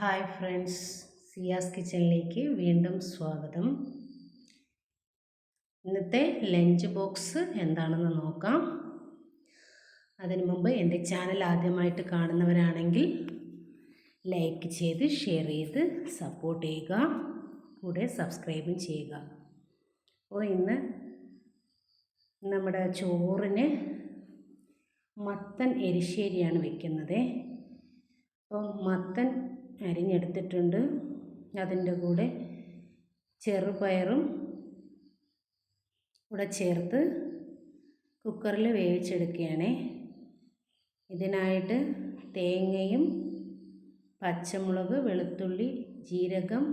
Hi friends Ciaz കിച്ചണിലേക്ക് വീണ്ടും സ്വാഗതം. ഇന്നത്തെ ലഞ്ച് ബോക്സ് എന്താണെന്ന് നോക്കാം. അതിനു മുമ്പ് എന്റെ ചാനൽ ആദ്യമായിട്ട് കാണുന്നവരാണെങ്കിൽ ലൈക്ക് ചെയ്ത് ഷെയർ ചെയ്ത് സപ്പോർട്ട് ചെയ്യുക. കൂടെ സബ്സ്ക്രൈബും ചെയ്യുക. അപ്പോൾ ഇന്ന് നമ്മുടെ ചോറിന് മത്തൻ എരിശ്ശേരിയാണ് വെക്കുന്നത്. അപ്പോൾ മത്തൻ അരിഞ്ഞെടുത്തിട്ടുണ്ട്. അതിന്റെ കൂടെ ചെറുപയറും കൂടെ ചേർത്ത് കുക്കറിൽ വേവിച്ചെടുക്കുകയാണ്. ഇതിനായിട്ട് തേങ്ങയും പച്ചമുളക് വെളുത്തുള്ളി ജീരകം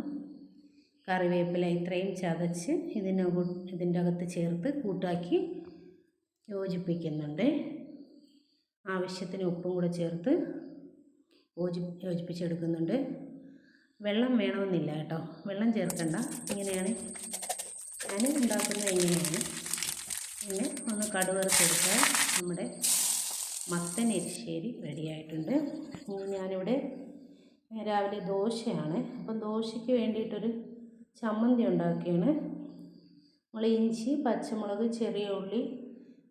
കറിവേപ്പില ഇത്രയും ചതച്ച് ഇതിന് ഇതിന്റെ അകത്ത് ചേർത്ത് കൂട്ടാക്കി യോജിപ്പിക്കുന്നുണ്ട്. ആവശ്യത്തിന് ഉപ്പും കൂടെ ചേർത്ത് യോജി യോജിപ്പിച്ചെടുക്കുന്നുണ്ട്. വെള്ളം വേണമെന്നില്ല കേട്ടോ. വെള്ളം ചേർക്കണ്ട. ഇങ്ങനെയാണ്. ഞാൻ ഉണ്ടാക്കുന്നത് ഇങ്ങനെയാണ്. പിന്നെ ഒന്ന് കടുവറുത്തെടുത്താൽ നമ്മുടെ മത്തൻ എരിശ്ശേരി റെഡിയായിട്ടുണ്ട്. ഞാനിവിടെ രാവിലെ ദോശയാണ്. അപ്പം ദോശയ്ക്ക് വേണ്ടിയിട്ടൊരു ചമ്മന്തി ഉണ്ടാക്കുകയാണ്. നമ്മൾ ഇഞ്ചി പച്ചമുളക് ചെറിയ ഉള്ളി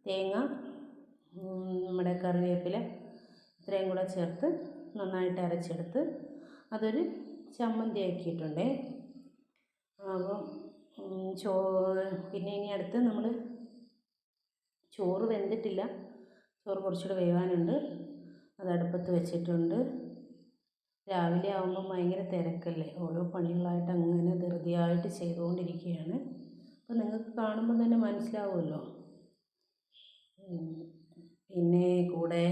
തേങ്ങ നമ്മുടെ കറിവേപ്പില ഇത്രയും കൂടെ ചേർത്ത് നന്നായിട്ട് അരച്ചെടുത്ത് അതൊരു ചമ്മന്തി ആക്കിയിട്ടുണ്ടേ അപ്പം ചോ പിന്നെ ഇനി അടുത്ത് നമ്മൾ ചോറ് വെന്തിട്ടില്ല. ചോറ് കുറച്ചുകൂടെ വേവാനുണ്ട്. അത് അടുപ്പത്ത് വെച്ചിട്ടുണ്ട്. രാവിലെ ആകുമ്പം ഭയങ്കര തിരക്കല്ലേ. ഓരോ പണികളായിട്ട് അങ്ങനെ ധൃതിയായിട്ട് ചെയ്തുകൊണ്ടിരിക്കുകയാണ്. അപ്പോൾ നിങ്ങൾക്ക് കാണുമ്പോൾ തന്നെ മനസ്സിലാവുമല്ലോ. പിന്നെ കൂടെ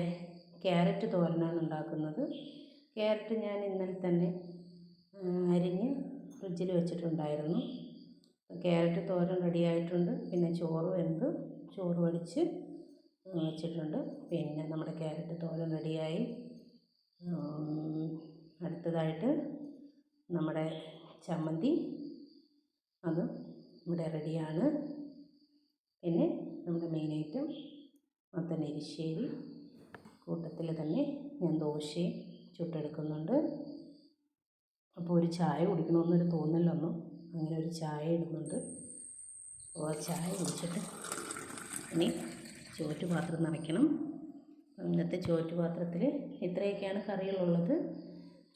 ക്യാരറ്റ് തോരനാണ് ഉണ്ടാക്കുന്നത്. ക്യാരറ്റ് ഞാൻ ഇന്നലെ തന്നെ അരിഞ്ഞ് ഫ്രിഡ്ജിൽ വെച്ചിട്ടുണ്ടായിരുന്നു. ക്യാരറ്റ് തോരൻ റെഡിയായിട്ടുണ്ട് പിന്നെ ചോറ് വെന്ത് ചോറ് വടിച്ച് വെച്ചിട്ടുണ്ട്. പിന്നെ നമ്മുടെ ക്യാരറ്റ് തോരൻ റെഡിയായി അടുത്തതായിട്ട് നമ്മുടെ ചമ്മന്തി അത് ഇവിടെ റെഡിയാണ് പിന്നെ നമ്മുടെ മെയിൻ ഐറ്റം മത്തൻ എരിശ്ശേരി. കൂട്ടത്തിൽ തന്നെ ഞാൻ ദോശയും ചുട്ടെടുക്കുന്നുണ്ട്. അപ്പോൾ ഒരു ചായ കുടിക്കണമെന്നൊരു തോന്നലൊന്നും അങ്ങനെ ഒരു ചായ ഇടുന്നുണ്ട്. അപ്പോൾ ചായ കുടിച്ചിട്ട് ഇനി ചോറ്റുപാത്രം നിറയ്ക്കണം. ഇന്നത്തെ ചോറ്റുപാത്രത്തിൽ ഇത്രയൊക്കെയാണ് കറികളുള്ളത്.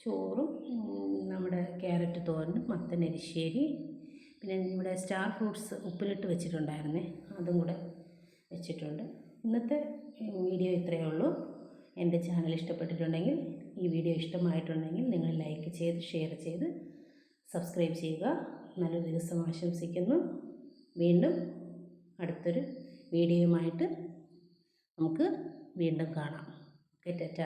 ചോറും നമ്മുടെ ക്യാരറ്റ് തോരനും മത്തൻ എരിശ്ശേരി പിന്നെ ഇവിടെ സ്റ്റാർ ഫ്രൂട്ട്സ് ഉപ്പിലിട്ട് വെച്ചിട്ടുണ്ടായിരുന്നേ അതും കൂടെ വെച്ചിട്ടുണ്ട്. ഇന്നത്തെ വീഡിയോ ഇത്രയേ ഉള്ളൂ. എന്റെ ചാനൽ ഇഷ്ടപ്പെട്ടിട്ടുണ്ടെങ്കിൽ ഈ വീഡിയോ ഇഷ്ടമായിട്ടുണ്ടെങ്കിൽ നിങ്ങൾ ലൈക്ക് ചെയ്ത് ഷെയർ ചെയ്ത് സബ്സ്ക്രൈബ് ചെയ്യുക. നല്ലൊരു ദിവസം ആശംസിക്കുന്നു. വീണ്ടും അടുത്തൊരു വീഡിയോയുമായിട്ട് നമുക്ക് വീണ്ടും കാണാം. Okay tata.